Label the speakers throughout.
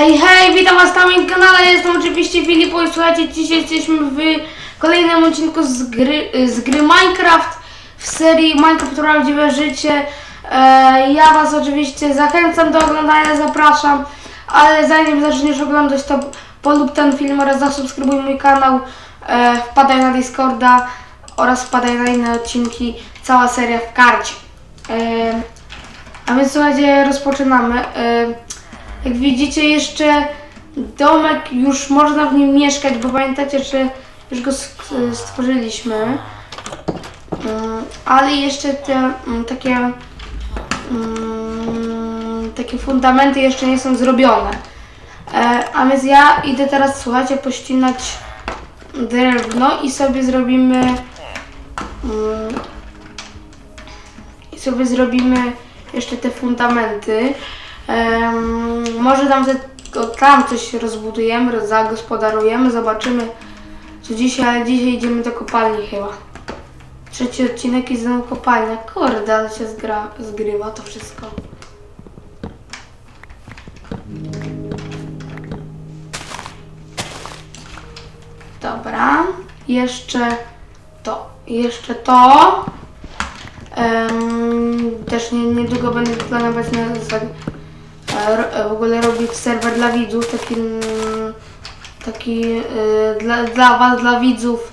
Speaker 1: Hej, hej, witam was na moim kanale, jestem oczywiście Filip i słuchajcie, dzisiaj jesteśmy w kolejnym odcinku z gry, z gry Minecraft w serii Minecraft Prawdziwe Życie. E, ja was oczywiście zachęcam do oglądania, zapraszam, ale zanim zaczniesz oglądać to polub ten film oraz zasubskrybuj mój kanał, e, wpadaj na Discorda oraz wpadaj na inne odcinki, cała seria w karcie. E, a więc słuchajcie, rozpoczynamy. E, Jak widzicie jeszcze domek, już można w nim mieszkać, bo pamiętacie, że już go stworzyliśmy. Mm, Ale jeszcze te mm, takie mm, takie fundamenty jeszcze nie są zrobione. E, A więc ja idę teraz, słuchajcie, pościnać drewno i sobie zrobimy i sobie zrobimy jeszcze te fundamenty. Może tam, tam coś rozbudujemy, roz- zagospodarujemy, zobaczymy co dzisiaj, ale dzisiaj idziemy do kopalni chyba. Trzeci odcinek i znowu kopalnia. Kurde, ale się zgra, zgrywa to wszystko. Dobra, jeszcze to, jeszcze to. Em, też nie, niedługo będę planować na, w ogóle robić serwer dla widzów, taki, mm, taki e, dla, dla was, dla widzów,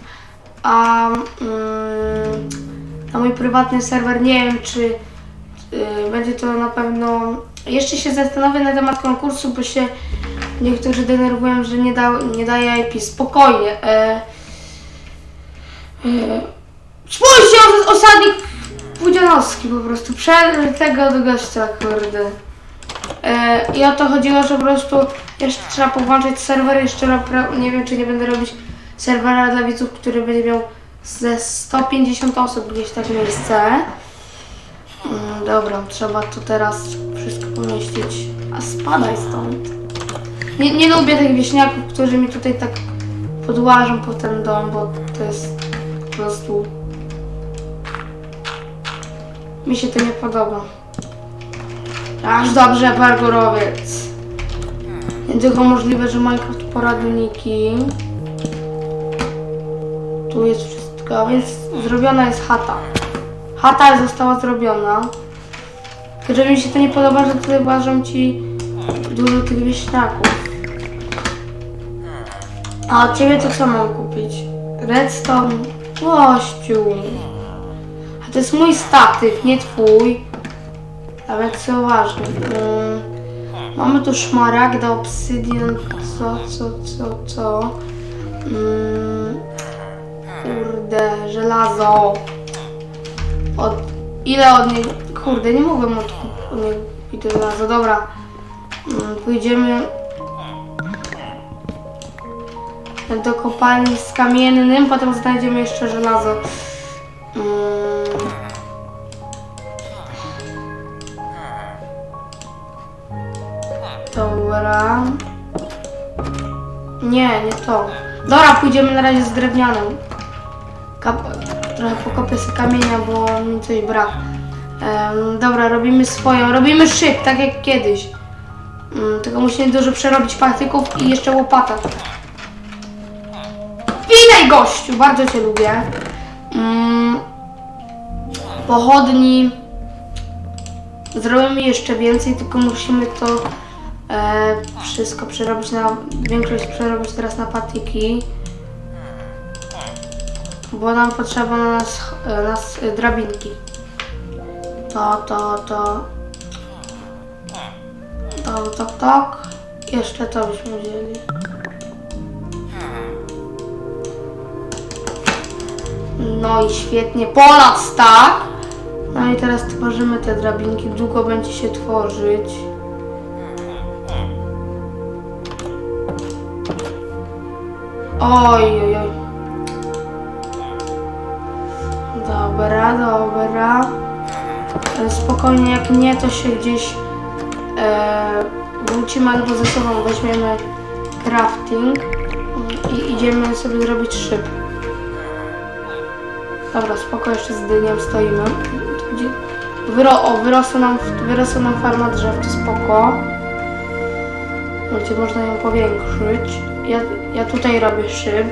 Speaker 1: a mm, na mój prywatny serwer nie wiem, czy e, będzie to na pewno. Jeszcze się zastanowię na temat konkursu, bo się niektórzy denerwują, że nie, da, nie daje IP. Spokojnie. E, e, spójrzcie, po prostu. Przed tego do gościa, kurde. E, I o to chodziło, że po prostu jeszcze trzeba powłączyć serwer, jeszcze nie wiem, czy nie będę robić serwera dla widzów, który będzie miał ze 150 osób gdzieś tak miejsce. Mm, dobra, trzeba tu teraz wszystko pomieścić. A spadaj stąd. Nie, nie lubię tych wieśniaków, którzy mi tutaj tak podłażą po ten dom, bo to jest po prostu... Mi się to nie podoba. Aż dobrze, parkurowiec. Tylko możliwe, że Minecraft poradniki. Tu jest wszystko, więc zrobiona jest chata. Chata została zrobiona. Że mi się to nie podoba, że tutaj ważą ci dużo tych wieśniaków. A od ciebie to co mam kupić? Redstone? Gościu. A to jest mój statyw, nie twój. A więc co ważne. Mm, mamy tu szmaragda, obsydian, co, co, co, co. Mm, kurde, żelazo. Od, ile od niego? Kurde, nie mogłem od, od niego kupić żelazo. Dobra. Mm, pójdziemy do kopalni z kamiennym, potem znajdziemy jeszcze żelazo. Nie, nie to. Dobra, pójdziemy na razie z drewnianym. Kap trochę pokopię sobie kamienia, bo mi coś brak. Em, dobra, robimy swoją. Robimy szyb, tak jak kiedyś. Mm, tylko musimy dużo przerobić patyków i jeszcze łopata. Witaj gościu, bardzo cię lubię. Mm, pochodni. Zrobimy jeszcze więcej, tylko musimy to e, wszystko przerobić na. Większość przerobić teraz na patyki. Bo nam potrzeba na nas, nas e, drabinki. To, to, to. To, to, tak. Jeszcze to byśmy wzięli. No i świetnie. Polac, tak? No i teraz tworzymy te drabinki. Długo będzie się tworzyć. Oj, oj, oj. Dobra, dobra. Spokojnie, jak nie, to się gdzieś e, wrócimy albo ze sobą weźmiemy crafting i idziemy sobie zrobić szyb. Dobra, spoko, jeszcze z dyniem stoimy. Wyro... O, wyrosła nam, wyrosła nam farma drzew, to spoko. gdzie można ją powiększyć. Ja, ja tutaj robię szyb.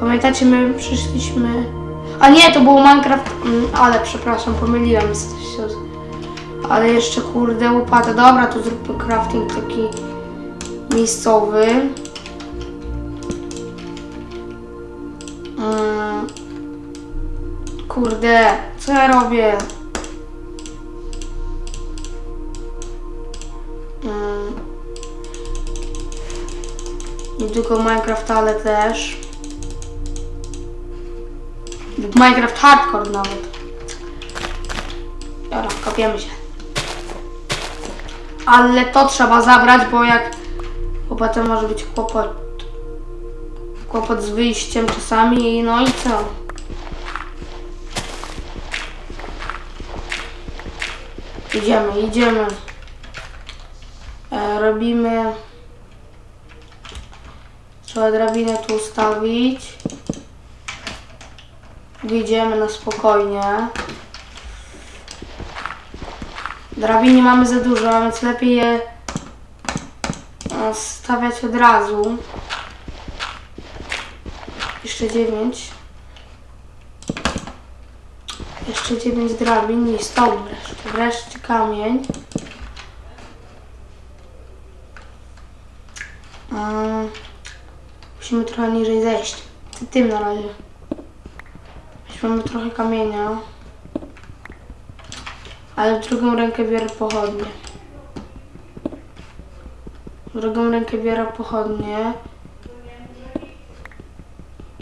Speaker 1: Pamiętacie, my przyszliśmy... A nie, to był Minecraft, mm, ale przepraszam, pomyliłem się. Ale jeszcze kurde łopata. Dobra, to zróbmy crafting taki miejscowy. Mm. Kurde, co ja robię? Mm. Nie tylko Minecraft, ale też. Minecraft Hardcore nawet. Dobra, kopiemy się. Ale to trzeba zabrać, bo jak... Bo potem może być kłopot. Kłopot z wyjściem czasami, no i co? Idziemy, idziemy. E, robimy... Trzeba drabinę tu ustawić. Wyjdziemy na spokojnie. Drabin nie mamy za dużo, więc lepiej je e, stawiać od razu. Jeszcze dziewięć. Jeszcze dziewięć drabin i stop wreszcie. Wreszcie kamień. Musimy trochę niżej zejść. Ty- Tym na razie. Weźmiemy trochę kamienia. Ale w drugą rękę biorę pochodnie. W drugą rękę biorę pochodnie.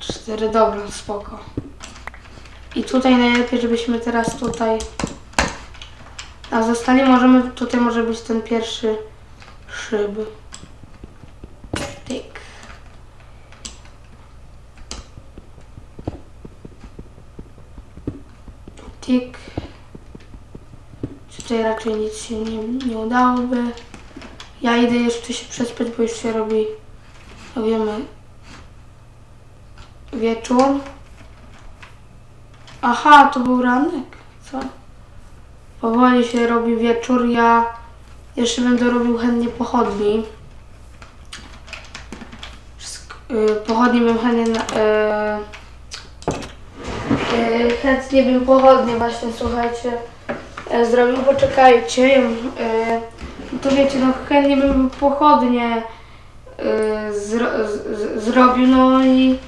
Speaker 1: Cztery, dobra, spoko. I tutaj najlepiej, żebyśmy teraz tutaj... A zostali możemy, tutaj może być ten pierwszy szyb. Tyk. Tutaj raczej nic się nie, nie udałoby. Ja idę jeszcze się przespać, bo już się robi, jak wiemy, wieczór. Aha, to był ranek. Co? Powoli się robi wieczór. Ja jeszcze będę robił chętnie pochodni. Y, Pochodnie bym chętnie... na- y, y, Chętnie bym pochodnie właśnie, słuchajcie, e, zrobił. Poczekajcie. y, To wiecie, no chętnie bym pochodnie zro, zrobił, no i...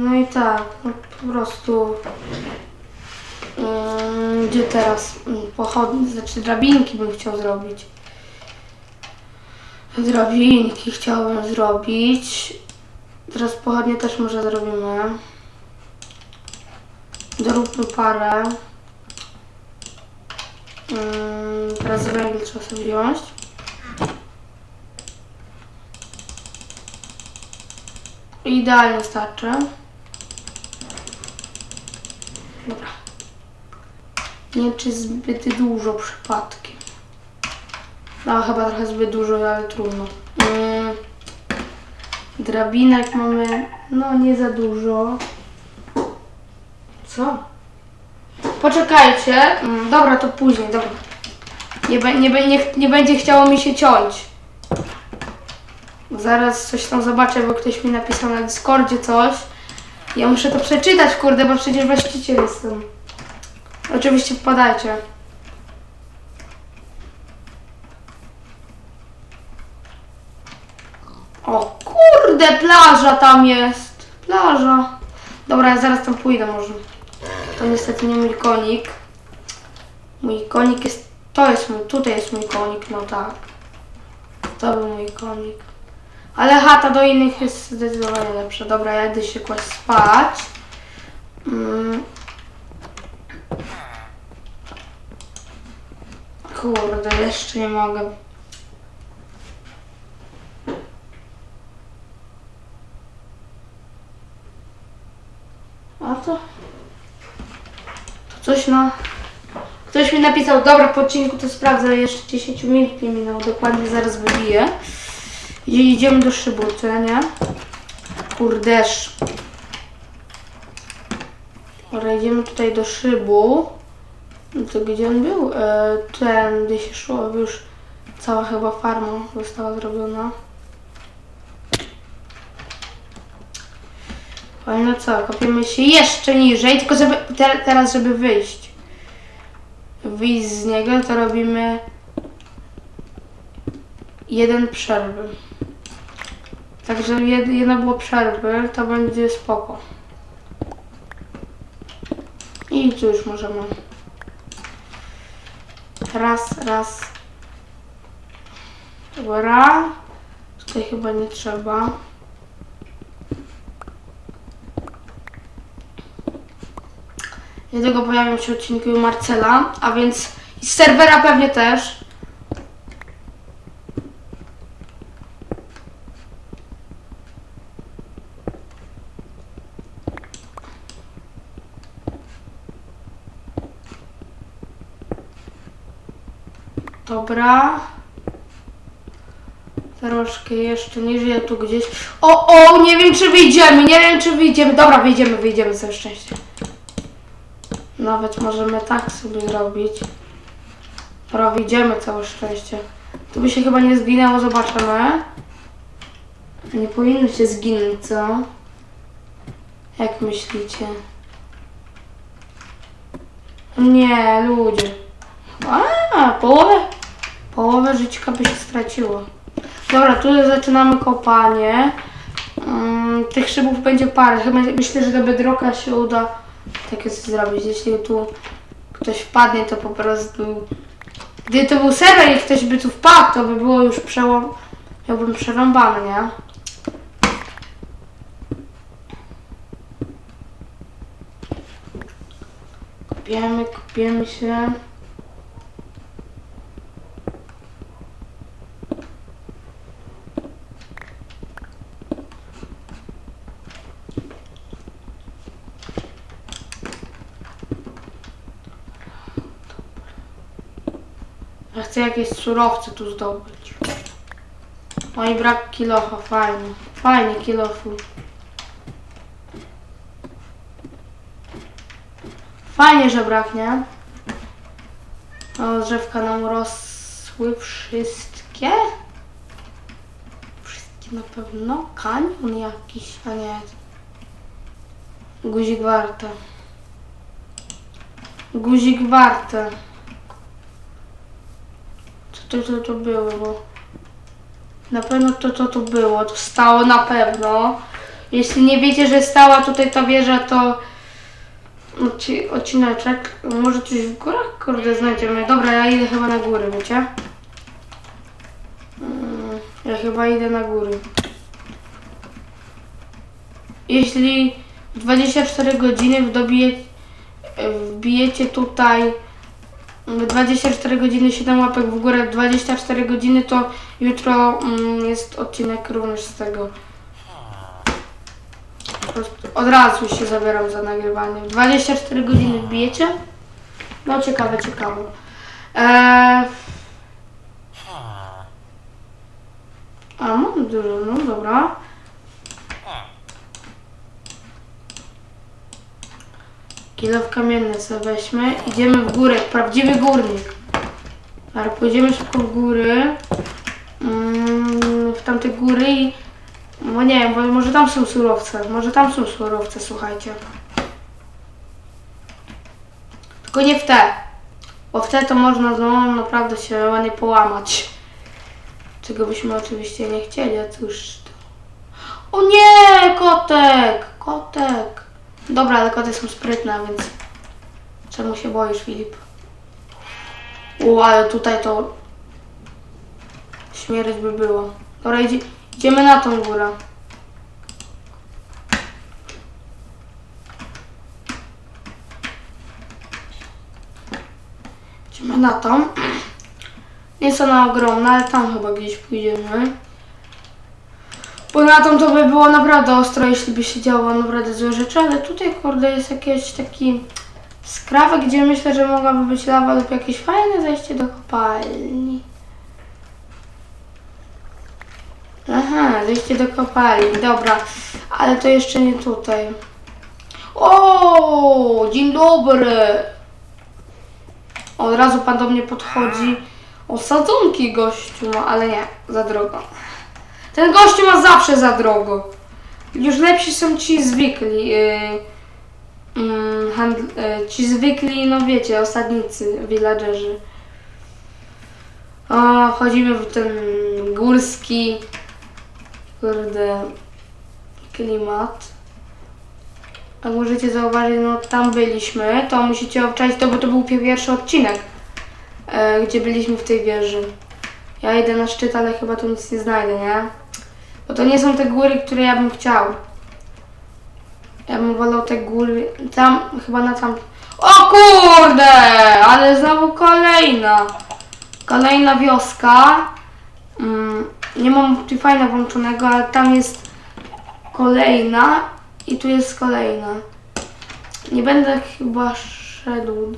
Speaker 1: No i tak, no po prostu. Gdzie teraz? Yy, Pochodnie, znaczy drabinki bym chciał zrobić. Drabinki chciałbym zrobić. Teraz pochodnie też może zrobimy. Doróbmy parę. Yy, teraz węgiel trzeba sobie wziąć. Idealnie starczy. Dobra. Nie czy zbyt dużo przypadkiem. No chyba trochę zbyt dużo, ale trudno. Mm. Drabinek mamy, no nie za dużo. Co? Poczekajcie. Mm, dobra, to później, dobra. Nie, be- nie, be- nie, nie będzie chciało mi się ciąć. Zaraz coś tam zobaczę, bo ktoś mi napisał na Discordzie coś. Ja muszę to przeczytać, kurde, bo przecież właściciel jestem. Oczywiście wpadajcie. O kurde, plaża tam jest. Plaża. Dobra, ja zaraz tam pójdę może. To niestety nie mój konik. Mój konik jest... To jest mój... Tutaj jest mój konik, no tak. To był mój konik. Ale chata do innych jest zdecydowanie lepsza. Dobra, ja idę się kłaść spać. Mm. Kurde, jeszcze nie mogę. A to? Coś na... Ktoś mi napisał, dobra, po odcinku to sprawdzę, jeszcze 10 minut nie minęło, dokładnie zaraz wybiję. I idziemy do szybu, co ja nie? Kurdesz. Dobra, idziemy tutaj do szybu. No to gdzie on był? E, ten, gdzie się szło już Cała chyba farma została zrobiona. Ale no co, kopiemy się jeszcze niżej, tylko żeby te, teraz, żeby wyjść. Wyjść z niego, to robimy jeden przerwy. Także jed, jedno było przerwy, to będzie spoko. I tu już możemy. Raz, raz. Dobra. Tutaj chyba nie trzeba. Niedługo pojawią się odcinki u Marcela, a więc i z serwera pewnie też. Dobra. Troszkę jeszcze niżej, tu gdzieś. O, o, nie wiem czy wyjdziemy, nie wiem czy wyjdziemy. Dobra, wyjdziemy, wyjdziemy, całe szczęście. Nawet możemy tak sobie zrobić. Dobra, wyjdziemy, całe szczęście. Tu by się chyba nie zginęło, zobaczymy. Nie powinno się zginąć, co? Jak myślicie? Nie, ludzie. A, połowę, połowę żyćka by się straciło. Dobra, tu zaczynamy kopanie. Mm, tych szybów będzie parę. Myślę, że do bedroka się uda takie coś zrobić. Jeśli tu ktoś wpadnie, to po prostu... Gdyby to był serwer i ktoś by tu wpadł, to by było już przełom... Miałbym przerąbane, nie? Kopiemy, kopiemy się. Chcę jakieś surowce tu zdobyć. O i brak kilofa, fajnie. Fajnie kilofu. Fajnie, że braknie. O, drzewka nam rosły wszystkie. Wszystkie na pewno. Kanion jakiś, a nie. Guzik warte. Guzik warte. Co to, to było, na pewno to, to tu było, to stało na pewno. Jeśli nie wiecie, że stała tutaj ta wieża, to odci- odcineczek, może coś w górach, kurde, znajdziemy. Dobra, ja idę chyba na góry, wiecie? Mm, Ja chyba idę na góry. Jeśli w 24 godziny wbijecie tutaj 24 godziny, 7 łapek w górę, 24 godziny, to jutro mm, jest odcinek również z tego. Po prostu od razu się zabieram za nagrywanie. 24 godziny wbijecie? No ciekawe, ciekawe. Eee... A, mam dużo, no dobra. Kilo w kamienne sobie weźmy. Idziemy w górę, prawdziwy górnik. Ale pójdziemy szybko w góry. Mm, w tamte góry i... No nie wiem, bo może tam są surowce. Może tam są surowce, słuchajcie. Tylko nie w te. Bo w te to można no, naprawdę się ładnie połamać. Czego byśmy oczywiście nie chcieli, a cóż to... O nie! Kotek! Kotek! Dobra, ale koty są sprytne, więc... Czemu się boisz, Filip? U, ale tutaj to... Śmierć by było. Dobra, idzie, idziemy na tą górę. Idziemy na tą. Nie jest ona ogromna, ale tam chyba gdzieś pójdziemy. Bo na tą to by było naprawdę ostro, jeśli by się działo naprawdę złe rzeczy, ale tutaj kurde jest jakiś taki skrawek, gdzie myślę, że mogłaby być lawa lub jakieś fajne zejście do kopalni. Aha, zejście do kopalni, dobra, ale to jeszcze nie tutaj. O, dzień dobry! Od razu pan do mnie podchodzi. Osadzonki gościu ma, ale nie, za drogo. Ten gościu ma zawsze za drogo. Już lepsi są ci zwykli. Yy, mm, handl, yy, ci zwykli, no wiecie, osadnicy, villagerzy. O, wchodzimy w ten górski, kurde, klimat. Jak możecie zauważyć, no tam byliśmy, to musicie obczaić to, bo to był pierwszy odcinek, e, gdzie byliśmy w tej wieży. Ja idę na szczyt, ale chyba tu nic nie znajdę, nie? Bo to nie są te góry, które ja bym chciał. Ja bym wolał te góry, tam, chyba na tam... O kurde! Ale znowu kolejna. Kolejna wioska. Mm, nie mam Optifine'a włączonego, ale tam jest kolejna i tu jest kolejna. Nie będę chyba szedł.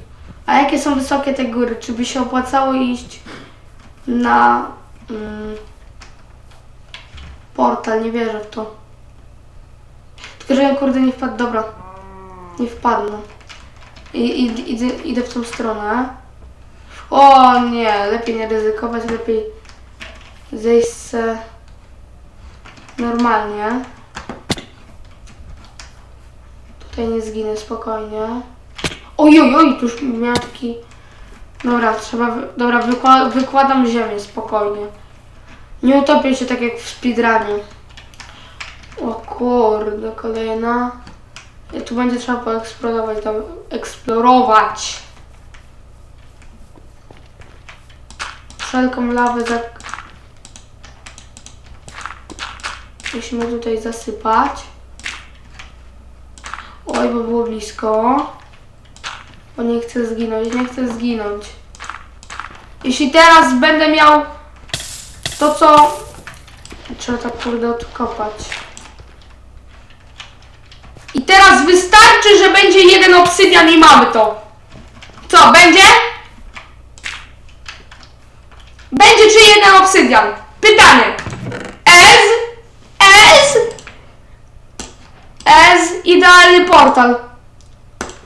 Speaker 1: A jakie są wysokie te góry? Czy by się opłacało iść na mm, portal? Nie wierzę w to. Tylko, że ja kurde nie wpadł. Dobra. Nie wpadnę. I, i, idę, idę w tą stronę. O nie, lepiej nie ryzykować, lepiej zejść se normalnie. Tutaj nie zginę spokojnie. Oj, oj, oj, tu już miałem taki... Dobra, trzeba... Dobra, wykła... wykładam ziemię spokojnie. Nie utopię się tak jak w speedrunie. O kurde, kolejna. I tu będzie trzeba poeksplorować. Do... Eksplorować. Wszelką lawę za... Musimy tutaj zasypać. Oj, bo było blisko. O, nie chcę zginąć, nie chcę zginąć. Jeśli teraz będę miał to, co... Trzeba tak kurde odkopać. I teraz wystarczy, że będzie jeden obsydian i mamy to. Co, będzie? Będzie czy jeden obsydian? Pytanie. Ez? Ez? Ez, idealny portal.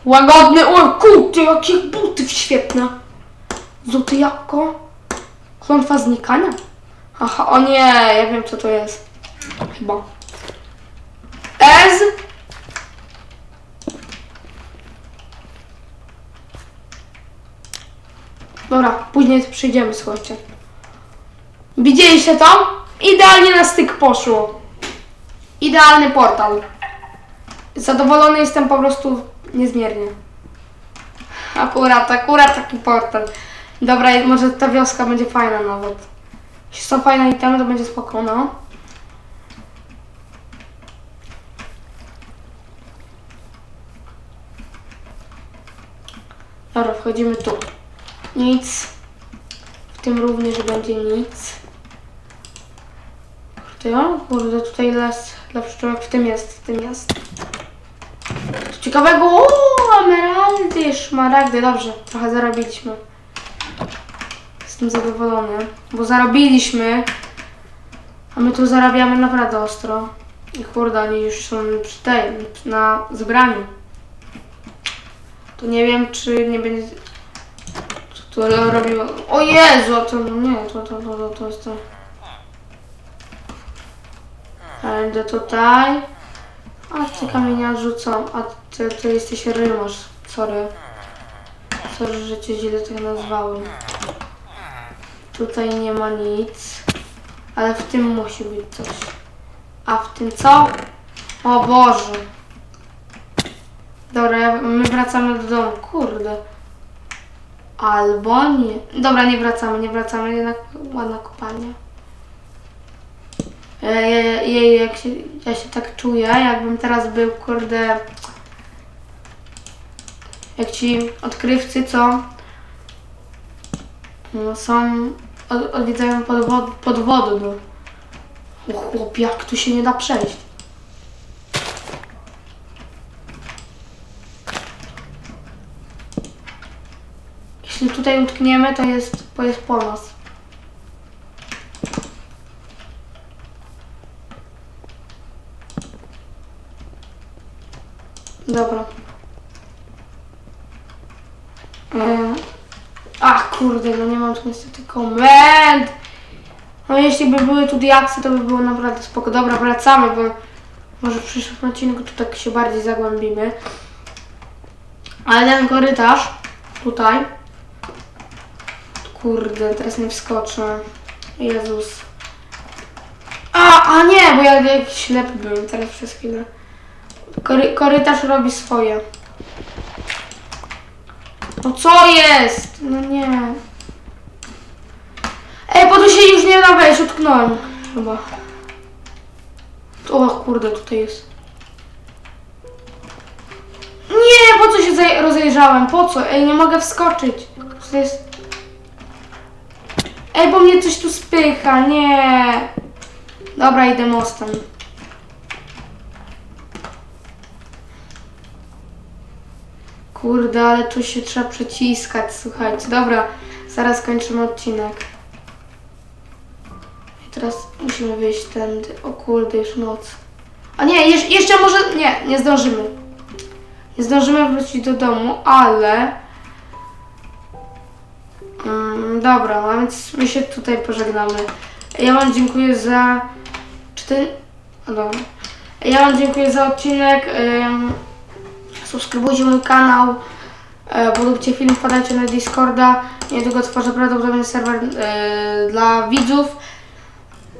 Speaker 1: Łagodny, o kurde, jakie buty świetne. Złote jabłko. Klątwa znikania. Aha, o nie, ja wiem co to jest. Chyba. Ez. Dobra, później przyjdziemy, słuchajcie. Widzieliście to? Idealnie na styk poszło. Idealny portal. Zadowolony jestem po prostu niezmiernie. Akurat, akurat taki portal. Dobra, może ta wioska będzie fajna nawet. Jeśli są fajne itemy, to będzie spoko, no. Dobra, wchodzimy tu. Nic. W tym również będzie nic. Kurde, o, kurde, tutaj las dla pszczółek w tym jest, w tym jest. Ciekawego, o, emeraldy, szmaragdy, dobrze, trochę zarobiliśmy. Jestem zadowolony, bo zarobiliśmy, a my tu zarabiamy naprawdę ostro. I kurde, oni już są przy tej, na zebraniu. To nie wiem, czy nie będzie... Co tu robiło... O Jezu, to nie, to, to, to, to, to jest to... Ale idę tutaj. A te kamienia rzucą. A ty, ty jesteś rymarz. Sorry. Sorry, że cię źle tak nazwałem. Tutaj nie ma nic. Ale w tym musi być coś. A w tym co? O Boże. Dobra, my wracamy do domu. Kurde. Albo nie. Dobra, nie wracamy, nie wracamy. Jednak ładna kopalnia. Jej, jej, jak się, ja się tak czuję, jakbym teraz był, kurde, jak ci odkrywcy, co no, są, od, odwiedzają podwod, podwody do... O chłop, jak tu się nie da przejść? Jeśli tutaj utkniemy, to jest, to jest po nas. Dobra. Ach, Kurde, no nie mam tu niestety komend. No jeśli by były tu diaksy, to by było naprawdę spoko. Dobra, wracamy, bo może w przyszłym odcinku tu tak się bardziej zagłębimy. Ale ten korytarz tutaj. Kurde, teraz nie wskoczę. Jezus. A, a nie, bo ja jak ślepy byłem teraz przez chwilę. Kory, korytarz robi swoje. No co jest? No nie. Ej, bo tu się już nie da wejść, utknąłem chyba. O kurde, tutaj jest. Nie, po co się rozejrzałem? Po co? Ej, nie mogę wskoczyć. Co to jest? Ej, bo mnie coś tu spycha, nie. Dobra, idę mostem. Kurde, ale tu się trzeba przyciskać, słuchajcie. Dobra, zaraz kończymy odcinek. I teraz musimy wyjść tędy. O kurde, już noc. A nie, jeż- jeszcze może... Nie, nie zdążymy. Nie zdążymy wrócić do domu, ale... Mm, dobra, a więc my się tutaj pożegnamy. Ja wam dziękuję za... Czy ten... No dobra. Ja wam dziękuję za odcinek. Subskrybujcie mój kanał, e, polubcie film, wpadajcie na Discorda. Niedługo tworzę prawdopodobnie serwer e, dla widzów.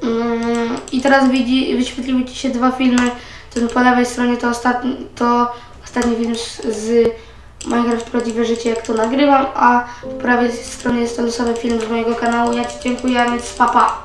Speaker 1: Mm, I teraz widzi, wyświetliły Ci się dwa filmy. Ten po lewej stronie to ostatni, to ostatni film z, Minecraft Prawdziwe Życie, jak to nagrywam, a po prawej stronie jest ten sam film z mojego kanału. Ja Ci dziękuję, a więc papa. Pa.